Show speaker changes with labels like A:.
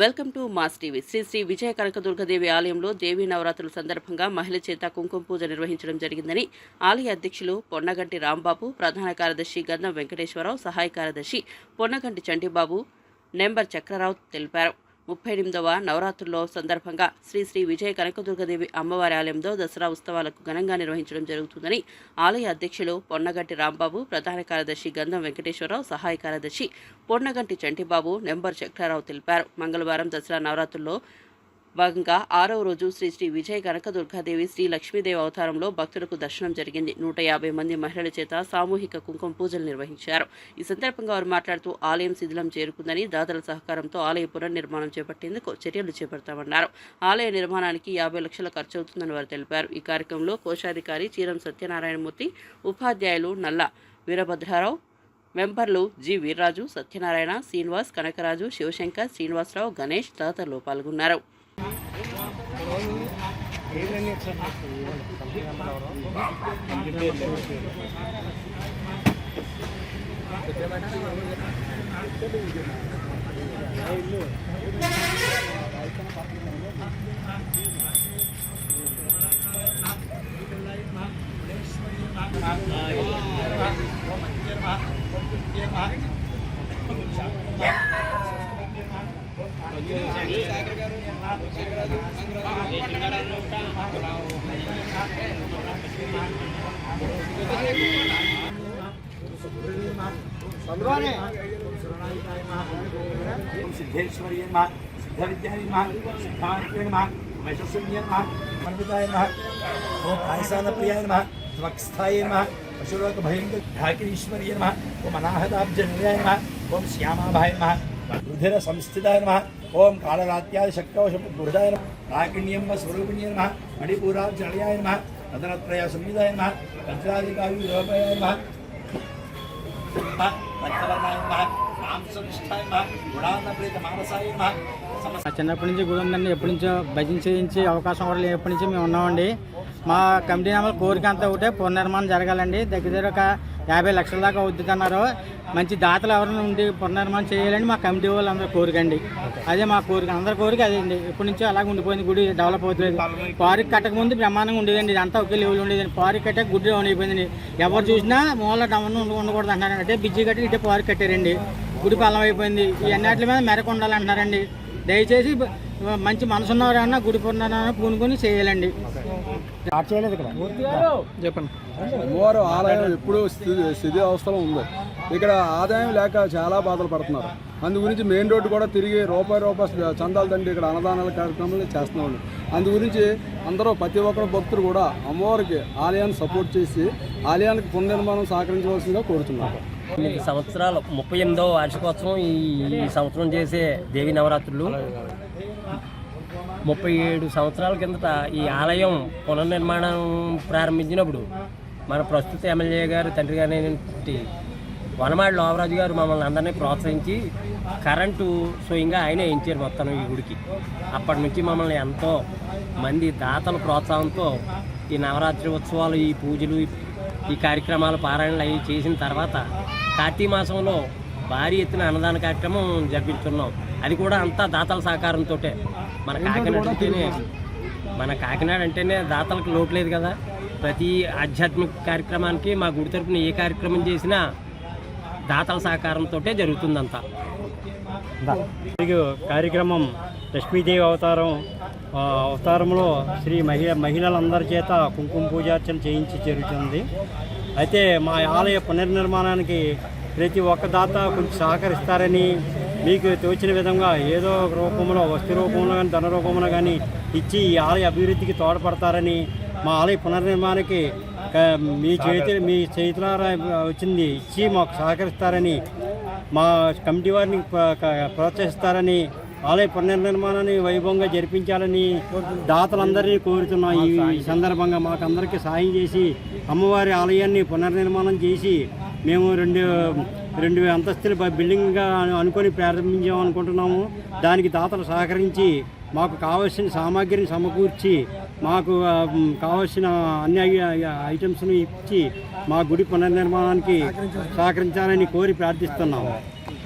A: Welcome to mass TV. Sri Sri Vijaya Kanakadurgadevi ఆలయంలో దేవీ నవరాత్రుల సందర్భంగా మహిళ చేత కుంకుమ పూజ నిర్వహించడం జరిగిందని ఆలయ అధ్యక్షులు పొన్నగంటి రాంబాబు ప్రధాన కార్యదర్శి గంధం వెంకటేశ్వరరావు సహాయ కార్యదర్శి పొన్నగంటి చంటిబాబు నెంబర్ చక్రరావు తెలిపారు. ముప్పై ఎనిమిదవ నవరాత్రుల్లో సందర్భంగా శ్రీ శ్రీ విజయ కనకదుర్గదేవి అమ్మవారి ఆలయంలో దసరా ఉత్సవాలకు ఘనంగా నిర్వహించడం జరుగుతుందని ఆలయ అధ్యక్షులు పొన్నగంటి రాంబాబు ప్రధాన కార్యదర్శి గంధం వెంకటేశ్వరరావు సహాయ కార్యదర్శి పొన్నగంటి చంటిబాబు నెంబర్ చక్రారావు తెలిపారు. మంగళవారం దసరా నవరాత్రుల్లో భాగంగా ఆరవ రోజు శ్రీ శ్రీ విజయ కనకదుర్గాదేవి శ్రీ లక్ష్మీదేవి అవతారంలో భక్తులకు దర్శనం జరిగింది. నూట యాభై మంది మహిళల చేత సామూహిక కుంకుమ పూజలు నిర్వహించారు. ఈ సందర్భంగా వారు మాట్లాడుతూ ఆలయం శిథిలం చేరుకుందని దాతల సహకారంతో ఆలయ పునర్నిర్మాణం చేపట్టేందుకు చర్యలు చేపడతామన్నారు. ఆలయ నిర్మాణానికి యాభై లక్షల ఖర్చు అవుతుందని వారు తెలిపారు. ఈ కార్యక్రమంలో కోశాధికారి చీరం సత్యనారాయణమూర్తి ఉపాధ్యాయులు నల్ల వీరభద్రారావు మెంబర్లు జి వీర్రాజు సత్యనారాయణ శ్రీనివాస్ కనకరాజు శివశంకర్ శ్రీనివాసరావు గణేష్ తదితరులు పాల్గొన్నారు.
B: ఓం సిద్ధేశ్వర్య నమ సిద్ధ విద్యాయ నమ సిద్ధాంతే నమ వైశస్య నమ మన్వితాయ నమ ఓం పాయసాన ప్రియాయ నమ ధ్వక్స్థాయ నమ పశులోక భయంకర ఢాకిరీశ్వర్య నమ ఓం అనాహతాబ్జ నిలయాయ నమ ఓం శ్యామాభాయ నమ రుధిర సంస్థితాయ నమ ఓం కాళరాత్యాది శక్తవశబుధాయ నమ. రాకిణ్యం స్వరూపిణ్య నమ. మణిపూరాబ్జనయాయ నమ. రతనత్రయ సంయుధాయ నమ. వజ్రాదికావి లోపాయ నమ. పచ్చవర్ణాయ నమ.
C: చిన్నప్పటి నుంచి గుడి ఉందండి ఎప్పటి నుంచో భజన చేయించి అవకాశం కూడా లేనప్పటి నుంచి మేము ఉన్నామండి. మా కమిటీ నెంబర్ కోరిక అంతా ఒకటే పునర్నిర్మాణం జరగాలండి. దగ్గర దగ్గర ఒక యాభై లక్షల దాకా వద్దుకన్నారు మంచి దాతలు ఎవరైనా ఉండి పునర్నిర్మాణం చేయాలని మా కమిటీ వాళ్ళు అందరూ కోరిక అండి. అదే మా కోరిక. అందరి కోరిక అదే అండి. ఎప్పటి నుంచో అలాగే ఉండిపోయింది. గుడి డెవలప్ అవుతుంది పారికి కట్టక ముందు బ్రహ్మాండంగా ఉండేదండి. ఇదంతా ఒకే లెవెల్ ఉండేదండి. పారికి కట్టే గుడి డౌన్ అయిపోయిందండి. ఎవరు చూసినా మూల డౌన్ ఉండకూడదు అంటున్నారు. అంటే బిజ్జి కట్టి ఇటే పారికి కట్టారండి. గుడి పల్లం అయిపోయింది. ఈ అన్నిటి మీద మెరకు ఉండాలంటున్నారండి. దయచేసి మంచి మనసున్నవారన్నా గుడి పునర్నిర్మాణం పూనుకొని చేయాలండి. చెప్పండి.
D: అమ్మవారు ఆలయం ఎప్పుడూ స్థితి స్థితి అవస్థలో ఉంది. ఇక్కడ ఆదాయం లేక చాలా బాధలు పడుతున్నారు. అందు గురించి మెయిన్ రోడ్డు కూడా తిరిగి రూపాయి రూపాయి చందాలు తండ్రి ఇక్కడ అన్నదానాల కార్యక్రమాలు చేస్తున్నాం అందు గురించి అందరూ ప్రతి ఒక్కరు భక్తులు కూడా అమ్మవారికి ఆలయాన్ని సపోర్ట్ చేసి ఆలయానికి పునర్నిర్మాణం సహకరించవలసిందిగా కోరుతున్నారు
E: తొమ్మిది సంవత్సరాలు ముప్పై ఎనిమిదవ వార్షికోత్సవం ఈ ఈ సంవత్సరం చేసే దేవి నవరాత్రులు. ముప్పై ఏడు సంవత్సరాల కిందట ఈ ఆలయం పునర్నిర్మాణం ప్రారంభించినప్పుడు మన ప్రస్తుత ఎమ్మెల్యే గారు తండ్రి గారి వనమాడి లోవరాజు గారు మమ్మల్ని అందరినీ ప్రోత్సహించి కరెంటు స్వయంగా ఆయన వేయించారు మొత్తం ఈ గుడికి. అప్పటి నుంచి మమ్మల్ని ఎంతో మంది దాతల ప్రోత్సాహంతో ఈ నవరాత్రి ఉత్సవాలు ఈ పూజలు ఈ కార్యక్రమాలు పారాయణలు అవి చేసిన తర్వాత కార్తీక మాసంలో భారీ ఎత్తున అన్నదాన కార్యక్రమం జరిపించున్నాం. అది కూడా అంతా దాతల సహకారంతో మన కాకినాడ అంటేనే మన కాకినాడ అంటేనే దాతలకు లోటు లేదు కదా. ప్రతి ఆధ్యాత్మిక కార్యక్రమానికి మా గుడి తరపున ఏ కార్యక్రమం చేసినా దాతల సహకారంతో జరుగుతుందంతా.
C: కార్యక్రమం లక్ష్మీదేవి అవతారం ఆ, అవతారంలో శ్రీ మహిళ మహిళలందరి చేత కుంకుమ పూజార్చన చేయించి జరుగుతుంది. అయితే మా ఆలయ పునర్నిర్మాణానికి ప్రతి ఒక్క దాత కొంచెం సహకరిస్తారని మీకు తోచిన విధంగా ఏదో ఒక రూపంలో వస్తు రూపంలో కానీ ధన రూపంలో కానీ ఇచ్చి ఈ ఆలయ అభివృద్ధికి తోడ్పడతారని మా ఆలయ పునర్నిర్మాణానికి మీ చేతి మీ చేతులారా వచ్చింది. ఇచ్చి మాకు సహకరిస్తారని మా కమిటీ వారిని ప్ర- ప్రోత్సహిస్తారని ఆలయ పునర్నిర్మాణాన్ని వైభవంగా జరిపించాలని దాతలందరినీ కోరుతున్నాం. ఈ ఈ సందర్భంగా మాకు అందరికీ సాయం చేసి అమ్మవారి ఆలయాన్ని పునర్నిర్మాణం చేసి మేము రెండు రెండు అంతస్తుల బిల్డింగ్గా అనుకొని ప్రారంభించాం అనుకుంటున్నాము. దానికి దాతలు సహకరించి మాకు కావలసిన సామాగ్రిని సమకూర్చి మాకు కావలసిన అన్ని ఐటమ్స్ను ఇచ్చి మా గుడి పునర్నిర్మాణానికి సహకరించాలని కోరి ప్రార్థిస్తున్నాము.